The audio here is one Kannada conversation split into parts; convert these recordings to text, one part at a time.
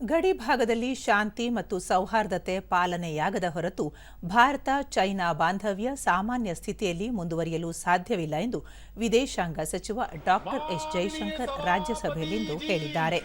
ಗಡಿ ಭಾಗದಲ್ಲಿ ಶಾಂತಿ ಮತ್ತು ಸೌಹಾರ್ದತೆ ಪಾಲನೆಯಾಗದ ಹೊರತು ಭಾರತ, ಚೈನಾ ಬಾಂಧವ್ಯ ಸಾಮಾನ್ಯ ಸ್ಥಿತಿಯಲ್ಲಿ ಮುಂದುವರಿಯಲು ಸಾಧ್ಯವಿಲ್ಲ ಎಂದು ವಿದೇಶಾಂಗ ಸಚಿವ ಡಾಕ್ಟರ್ ಎಸ್ ಜೈಶಂಕರ್ ರಾಜ್ಯಸಭೆಯಲ್ಲಿಂದು ಹೇಳಿದ್ದಾರೆ.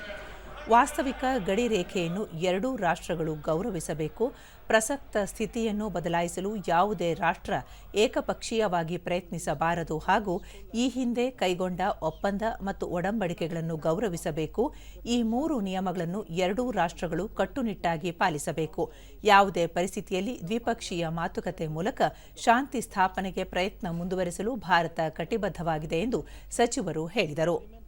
ವಾಸ್ತವಿಕ ಗಡಿ ರೇಖೆಯನ್ನು ಎರಡೂ ರಾಷ್ಟ್ರಗಳು ಗೌರವಿಸಬೇಕು. ಪ್ರಸಕ್ತ ಸ್ಥಿತಿಯನ್ನು ಬದಲಾಯಿಸಲು ಯಾವುದೇ ರಾಷ್ಟ್ರ ಏಕಪಕ್ಷೀಯವಾಗಿ ಪ್ರಯತ್ನಿಸಬಾರದು ಹಾಗೂ ಈ ಹಿಂದೆ ಕೈಗೊಂಡ ಒಪ್ಪಂದ ಮತ್ತು ಒಡಂಬಡಿಕೆಗಳನ್ನು ಗೌರವಿಸಬೇಕು. ಈ ಮೂರು ನಿಯಮಗಳನ್ನು ಎರಡೂ ರಾಷ್ಟ್ರಗಳು ಕಟ್ಟುನಿಟ್ಟಾಗಿ ಪಾಲಿಸಬೇಕು. ಯಾವುದೇ ಪರಿಸ್ಥಿತಿಯಲ್ಲಿ ದ್ವಿಪಕ್ಷೀಯ ಮಾತುಕತೆ ಮೂಲಕ ಶಾಂತಿ ಸ್ಥಾಪನೆಗೆ ಪ್ರಯತ್ನ ಮುಂದುವರೆಸಲು ಭಾರತ ಕಟಿಬದ್ಧವಾಗಿದೆ ಎಂದು ಸಚಿವರು ಹೇಳಿದರು.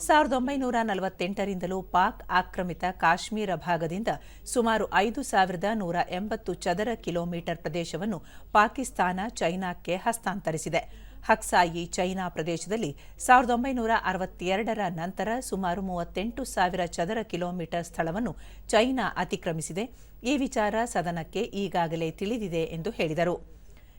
ಸಾವಿರದ ಒಂಬೈನೂರ ನಲವತ್ತೆಂಟರಿಂದಲೂ ಪಾಕ್ ಆಕ್ರಮಿತ ಕಾಶ್ಮೀರ ಭಾಗದಿಂದ ಸುಮಾರು ಐದು ಸಾವಿರದ ನೂರ ಎಂಬತ್ತು ಚದರ ಕಿಲೋಮೀಟರ್ ಪ್ರದೇಶವನ್ನು ಪಾಕಿಸ್ತಾನ ಚೈನಾಕ್ಕೆ ಹಸ್ತಾಂತರಿಸಿದೆ. ಹಕ್ಸಾಯಿ ಚೈನಾ ಪ್ರದೇಶದಲ್ಲಿ ಸಾವಿರದ ಒಂಬೈನೂರ ಅರವತ್ತೆರಡರ ನಂತರ ಸುಮಾರು ಮೂವತ್ತೆಂಟು ಸಾವಿರ ಚದರ ಕಿಲೋಮೀಟರ್ ಸ್ಥಳವನ್ನು ಚೈನಾ ಅತಿಕ್ರಮಿಸಿದೆ. ಈ ವಿಚಾರ ಸದನಕ್ಕೆ ಈಗಾಗಲೇ ತಿಳಿದಿದೆ ಎಂದು ಹೇಳಿದರು.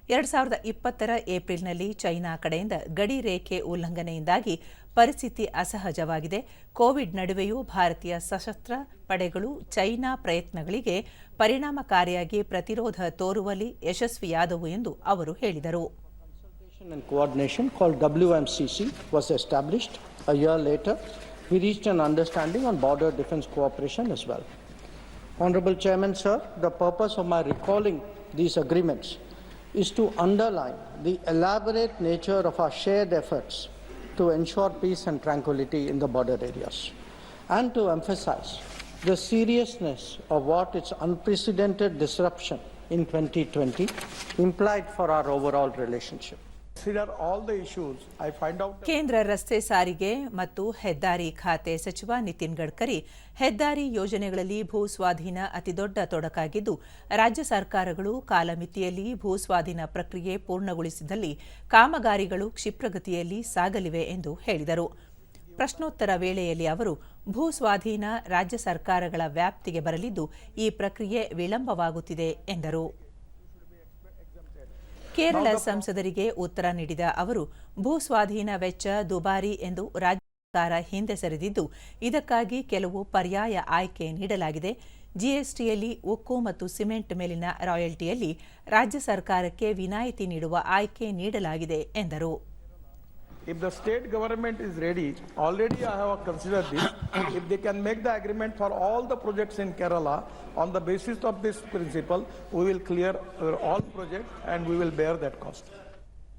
ಎರಡ್ ಸಾವಿರದ ಇಪ್ಪತ್ತರ ಏಪ್ರಿಲ್ನಲ್ಲಿ ಚೈನಾ ಕಡೆಯಿಂದ ಗಡಿ ರೇಖೆ ಉಲ್ಲಂಘನೆಯಿಂದಾಗಿ ಪರಿಸ್ಥಿತಿ ಅಸಹಜವಾಗಿದೆ. ಕೋವಿಡ್ ನಡುವೆಯೂ ಭಾರತೀಯ ಸಶಸ್ತ್ರ ಪಡೆಗಳು ಚೈನಾ ಪ್ರಯತ್ನಗಳಿಗೆ ಪರಿಣಾಮಕಾರಿಯಾಗಿ ಪ್ರತಿರೋಧ ತೋರುವಲ್ಲಿ ಯಶಸ್ವಿಯಾದವು ಎಂದು ಅವರು ಹೇಳಿದರು. We reached an understanding on border defense cooperation as well. Honorable Chairman, sir, the purpose of my recalling these agreements is to underline the elaborate nature of our shared efforts to ensure peace and tranquility in the border areas and to emphasize the seriousness of what its unprecedented disruption in 2020 implied for our overall relationship. ಕೇಂದ್ರ ರಸ್ತೆ ಸಾರಿಗೆ ಮತ್ತು ಹೆದ್ದಾರಿ ಖಾತೆ ಸಚಿವ ನಿತಿನ್ ಗಡ್ಕರಿ ಹೆದ್ದಾರಿ ಯೋಜನೆಗಳಲ್ಲಿ ಭೂ ಸ್ವಾಧೀನ ಅತಿದೊಡ್ಡ ತೊಡಕಾಗಿದ್ದು, ರಾಜ್ಯ ಸರ್ಕಾರಗಳು ಕಾಲಮಿತಿಯಲ್ಲಿ ಭೂ ಸ್ವಾಧೀನ ಪ್ರಕ್ರಿಯೆ ಪೂರ್ಣಗೊಳಿಸಿದಲ್ಲಿ ಕಾಮಗಾರಿಗಳು ಕ್ಷಿಪ್ರಗತಿಯಲ್ಲಿ ಸಾಗಲಿವೆ ಎಂದು ಹೇಳಿದರು. ಪ್ರಶ್ನೋತ್ತರ ವೇಳೆಯಲ್ಲಿ ಅವರು, ಭೂ ಸ್ವಾಧೀನ ರಾಜ್ಯ ಸರ್ಕಾರಗಳ ವ್ಯಾಪ್ತಿಗೆ ಬರಲಿದ್ದು ಈ ಪ್ರಕ್ರಿಯೆ ವಿಳಂಬವಾಗುತ್ತಿದೆ ಎಂದರು. ಕೇರಳ ಸಂಸದರಿಗೆ ಉತ್ತರ ನೀಡಿದ ಅವರು ಭೂ ಸ್ವಾಧೀನ ವೆಚ್ಚ ದುಬಾರಿ ಎಂದು ರಾಜ್ಯ ಸರ್ಕಾರ ಹಿಂದೆ ಸರಿದಿದ್ದು ಇದಕ್ಕಾಗಿ ಕೆಲವು ಪರ್ಯಾಯ ಆಯ್ಕೆ ನೀಡಲಾಗಿದೆ. ಜಿಎಸ್ಟಿಯಲ್ಲಿ ಉಕ್ಕು ಮತ್ತು ಸಿಮೆಂಟ್ ಮೇಲಿನ ರಾಯಲ್ಟಿಯಲ್ಲಿ ರಾಜ್ಯ ಸರ್ಕಾರಕ್ಕೆ ವಿನಾಯಿತಿ ನೀಡುವ ಆಯ್ಕೆ ನೀಡಲಾಗಿದೆ ಎಂದರು. If the state government is ready, already I have considered this, if they can make the agreement for all the projects in Kerala, on the basis of this principle, we will clear uh, all projects and we will bear that cost.